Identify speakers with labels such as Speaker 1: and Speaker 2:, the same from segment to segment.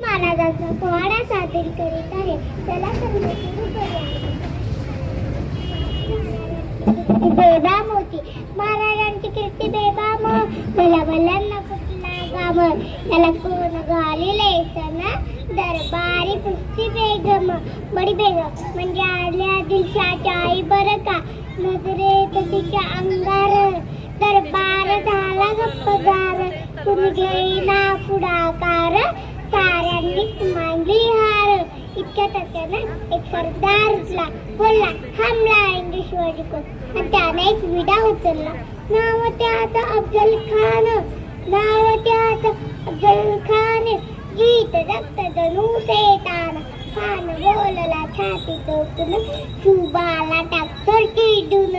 Speaker 1: महाराजांचा पोवाडा सादर करीत आहे. त्याला समजून सुरू करूया. बेबाम होती महाराजांची कीर्ती बेबा मो मला बल्लांना कुठला गाम. त्याला कोण गालेले सना दरबारी पुस्ती बेगम. बडी बेगम. म्हणजे आल्या दिलशाच्या आई बरं का? नजरेत तिच्या अंगार. दरबार झाला गप्पगार. तुम्ही घेईना पुढाकार. साऱ्यांनीच मांडली हार इतक्यात त्याच्यानं एक सरदार उठला. बोलला हमला इंग्लिश शिवाजीकडून आणि त्याने एक विडा उचलला. नाव त्याचा अफजल खान. नाव त्याचा अफजल खान. गीत रक्त जणू सेतान खान बोलला छाती टोकून शुभाला टाकतो टिडून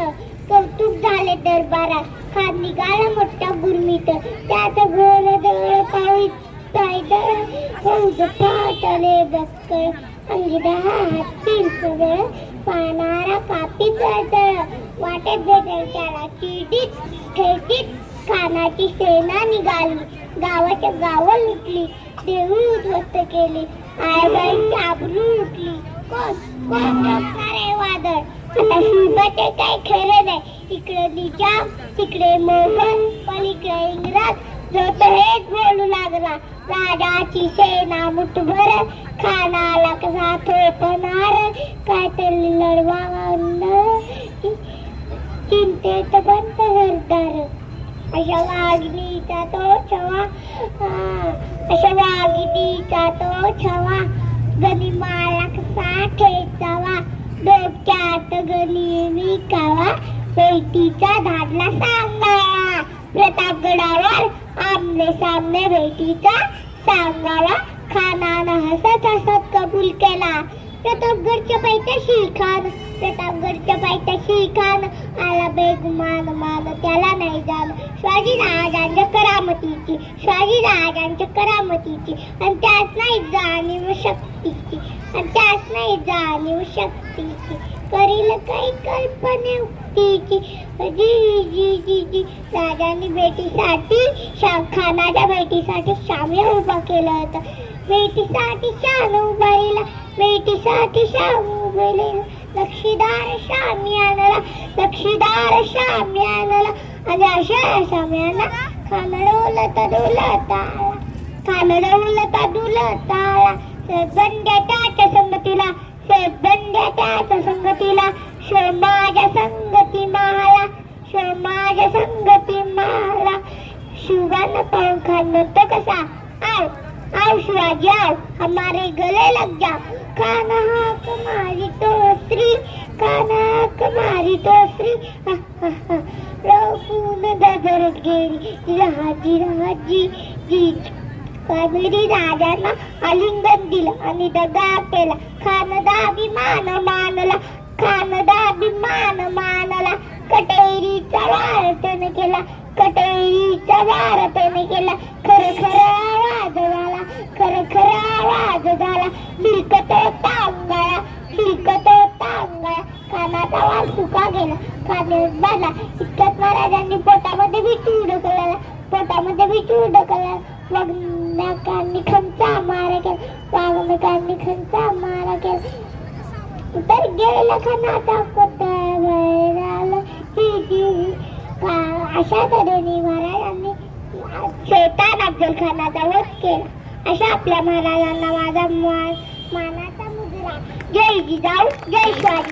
Speaker 1: कौतुक झाले दरबारात. खान निघाला मोठा गुरमीत. त्याचं गोल जवळ पाहिजे पायदळ फौज फाटले बसकळ अंगडा हाती सगळ पानारा कापी चळतळ वाटेत भेटेल त्याला चिडीत खेटीत खानाची सेना निघाली गावाच्या गावं लुटली देऊळ उद्ध्वस्त केली आयबाईची आबरू उठली कोण कोण रोखणार आहे वादळ आता शिवबाचे काय खरे नाही इकडे निजाम तिकडे मोहन पण इकडे इंग्रज जो तो हेच बोलू लागला राजाची सेना मुठभर खानाला कसा थोपणार काय तरी लढवा चिंतेत बंद हरदार अशा वाघिणीचा तो छवा. हा, अशा वाघिणीचा तो छवा. गनिमाला कसा ठेचावा डोक्यात गणी विकावा भेटीचा धाडला सांगावा आमने सामने भेटीचा सांगाला खानानं हसत हसत कबूल केला. प्रतापगडच्या पायथ्याशी खान प्रतापगडच्या पायथ्याशी खान आला बेगुमान मान त्याला नाही जाण. शिवाजी महाराजांच्या करामतीची शिवाजी महाराजांच्या करामतीची आणि त्याच नाही जाणीव शक्तीची आणि त्याच नाही जाणीव शक्तीची. करील काही कल्पने जी जी जी भेटीसाठी खानाच्या भेटीसाठी श्यामला उभा केलं होतं. भेटीसाठी शान उभारीला भेटीसाठी श्याम उभारला लक्षीदार श्यामी आणला लक्षीदार श्यामी आणला. आणि अशा श्याम्याला खानडवलता डोलत खानडवलता खानडवलं डोलत आला. बंड्याच्या संगतीला बंड्याच्या संगतीला माझ्या संगती माला समाज संगती माला शिवान पंखा नव्हतं कसा? आओ आओ शिवाजी आओ हमारे गले लग जा. काना कमारी तो श्री काना कमारी तो श्री. रपून ददरत गेली. राजी राजी. जी कावेरी राजांना आलिंगन दिलं आणि दगा केला. खानदा अभिमान मा कटेरीचा वार त्याने केला खर खर आवाज झाला. खर खर आवाज झाला. शिरकत टांगाळा शिरकत टांगाळा कानाचा वाल सुका गेला. खाने बाला इतक्यात महाराजांनी पोटामध्ये बिचू ढकलला पोटामध्ये बिचू ढकलला मग नाकांनी खंचा मारा केला. वाघनकांनी खंचा मारा केला. तर गेला खानाचा कोटा बाहेर आला अशा तऱ्हेने महाराजांनी शेतान अफजल खानाचा वध केला अशा आपल्या महाराजांना माझा मान मानाचा मुजरा. जय जिजाऊ जय शिवाजी.